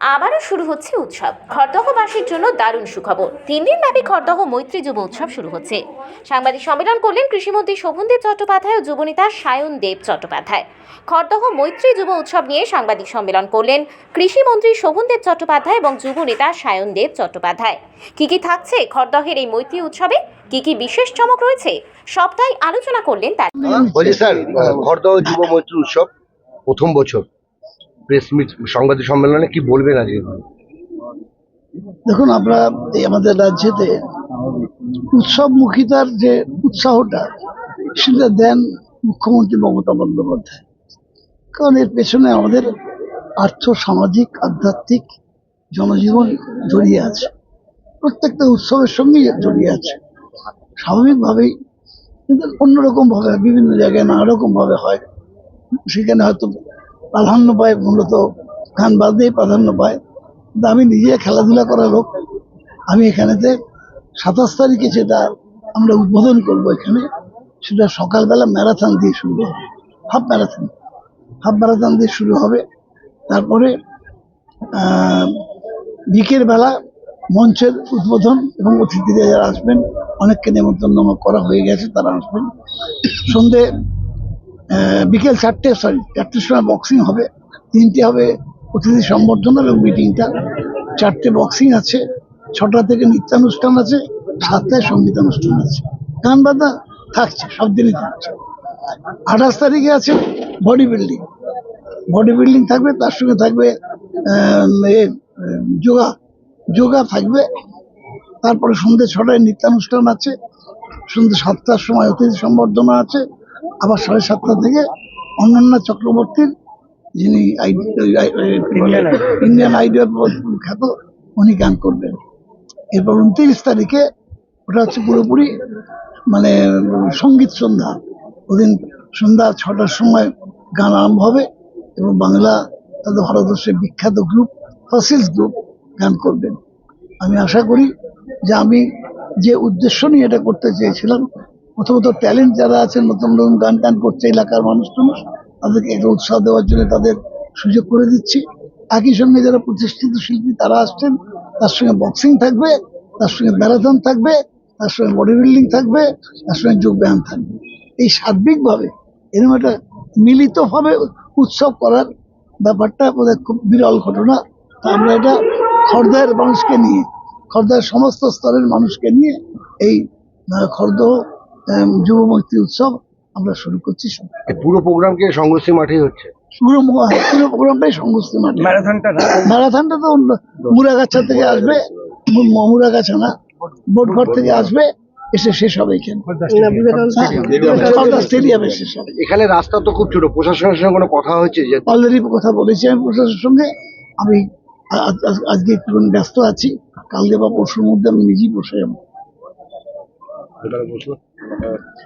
আবারও শুরু হচ্ছে উৎসব। খড়দহবাসীর জন্য দারুণ সুখবর। তিন দিন ব্যাপী খড়দহ মৈত্রী যুব উৎসব শুরু হচ্ছে। সাংবাদিক সম্মেলন করলেন কৃষিমন্ত্রী শোভনদেব চট্টোপাধ্যায় ও যুবনেতা সায়ন দেব চট্টোপাধ্যায়। খড়দহ মৈত্রী যুব উৎসব নিয়ে সাংবাদিক সম্মেলন করলেন কৃষিমন্ত্রী শোভনদেব চট্টোপাধ্যায় এবং যুবনেতা সায়ন দেব চট্টোপাধ্যায়। কি কি থাকছে খড়দহের এই মৈত্রী উৎসবে? কি কি বিশেষ চমক রয়েছে? সবটাই আলোচনা করলেন তার খড়দহ যুব মৈত্রী উৎসব প্রথম বছর। প্রেস মিট, সাংবাদিক সম্মেলনে কি বলবেন আজকে? দেখুন, আমরা এই আমাদের রাজ্যেতে উৎসবমুখিতার যে উৎসাহটা, সেটা দেন মুখ্যমন্ত্রী মমতা বন্দ্যোপাধ্যায়। কারণ এর পেছনে আমাদের আর্থ, সামাজিক, আধ্যাত্মিক জনজীবন জড়িয়ে আছে। প্রত্যেকটা উৎসবের সঙ্গেই জড়িয়ে আছে। স্বাভাবিকভাবেই কিন্তু অন্যরকম ভাবে বিভিন্ন জায়গায় নানা রকম ভাবে হয়। সেখানে হয়তো প্রাধান্য পায় মূলত গান বাজতেই প্রাধান্য পায়। কিন্তু আমি নিজে খেলাধুলা করা লোক। আমি এখানেতে সাতাশ তারিখে সেটা আমরা উদ্বোধন করব এখানে সেটা সকালবেলা ম্যারাথন দিয়ে শুরু হবে। Half marathon. হাফ ম্যারাথন দিয়ে শুরু হবে। তারপরে আহ, বিকেল বেলা মঞ্চের উদ্বোধন এবং অতিথিরা যারা আসবেন অনেককে নেমন্তন্ন করা হয়ে গেছে তারা আসবেন। সন্ধে বিকেল চারটে সরি চারটের সময় বক্সিং হবে তিনটে হবে অতিথি সম্বর্ধনা এবং মিটিংটা চারটে বক্সিং আছে ছটা থেকে নৃত্যানুষ্ঠান আছে সাতটায় সঙ্গীতানুষ্ঠান আছে। গান বাজনা থাকছে সব দিনই থাকছে। আঠাশ তারিখে আছে বডি বিল্ডিং বডি বিল্ডিং থাকবে তার সঙ্গে থাকবে এ, যোগা। যোগা থাকবে। তারপরে সন্ধ্যে ছটায় নৃত্যানুষ্ঠান আছে সন্ধ্যে সাতটার সময় অতিথি সম্বর্ধনা আছে। আবার সাড়ে সাতটা থেকে অনন্যা চক্রবর্তীর যিনি ইন্ডিয়ান আইডিয়াল খ্যাত উনি গান করবেন। এরপর উনত্রিশ তারিখে ওটা হচ্ছে পুরোপুরি মানে সংগীত সন্ধ্যা। ওদিন সন্ধ্যা ছটার সময় গান আরম্ভ হবে এবং বাংলা তাদের ভারতবর্ষের বিখ্যাত গ্রুপ ফসিলস গ্রুপ গান করবেন। আমি আশা করি যে আমি যে উদ্দেশ্য নিয়ে এটা করতে চেয়েছিলাম প্রথমত ট্যালেন্ট যারা আছেন নতুন নতুন গান টান করছে এলাকার মানুষ টানুষ তাদেরকে একটা উৎসাহ দেওয়ার জন্য তাদের সুযোগ করে দিচ্ছি। একই সঙ্গে যারা প্রতিষ্ঠিত শিল্পী তারা আসছেন তার সঙ্গে বক্সিং থাকবে তার সঙ্গে ম্যারাথন থাকবে তার সঙ্গে বডি বিল্ডিং থাকবে তার সঙ্গে যোগ ব্যায়াম থাকবে। এই সার্বিকভাবে এরকম একটা মিলিতভাবে উৎসব করার ব্যাপারটা বোধহয় খুব বিরল ঘটনা। তা আমরা এটা খর্দার মানুষকে নিয়ে খর্দার সমস্ত স্তরের মানুষকে নিয়ে এই আহ, যুব মৈত্রী উৎসব আমরা শুরু করছি পুরো প্রোগ্রামকে সংঘর্ষী মাঠেই হচ্ছে? পুরো পুরো প্রোগ্রামটাই সংগোষ্ঠী মাঠে। ম্যারাথনটা ম্যারাথনটা তো মুরাগাছা থেকে আসবে মু- ম- মুরাগাছা না বোটঘর থেকে আসবে এসে শেষ হবে এখানে। শেষ হবে। এখানে রাস্তা তো খুব ছোট প্রশাসনের সঙ্গে কোনো কথা হয়েছে যে অলরেডি কথা বলেছি আমি প্রশাসনের সঙ্গে। আমি আজকে একটু ব্যস্ত আছি। কালকে বা পরশুর মধ্যে আমি নিজেই বসে যাব। 你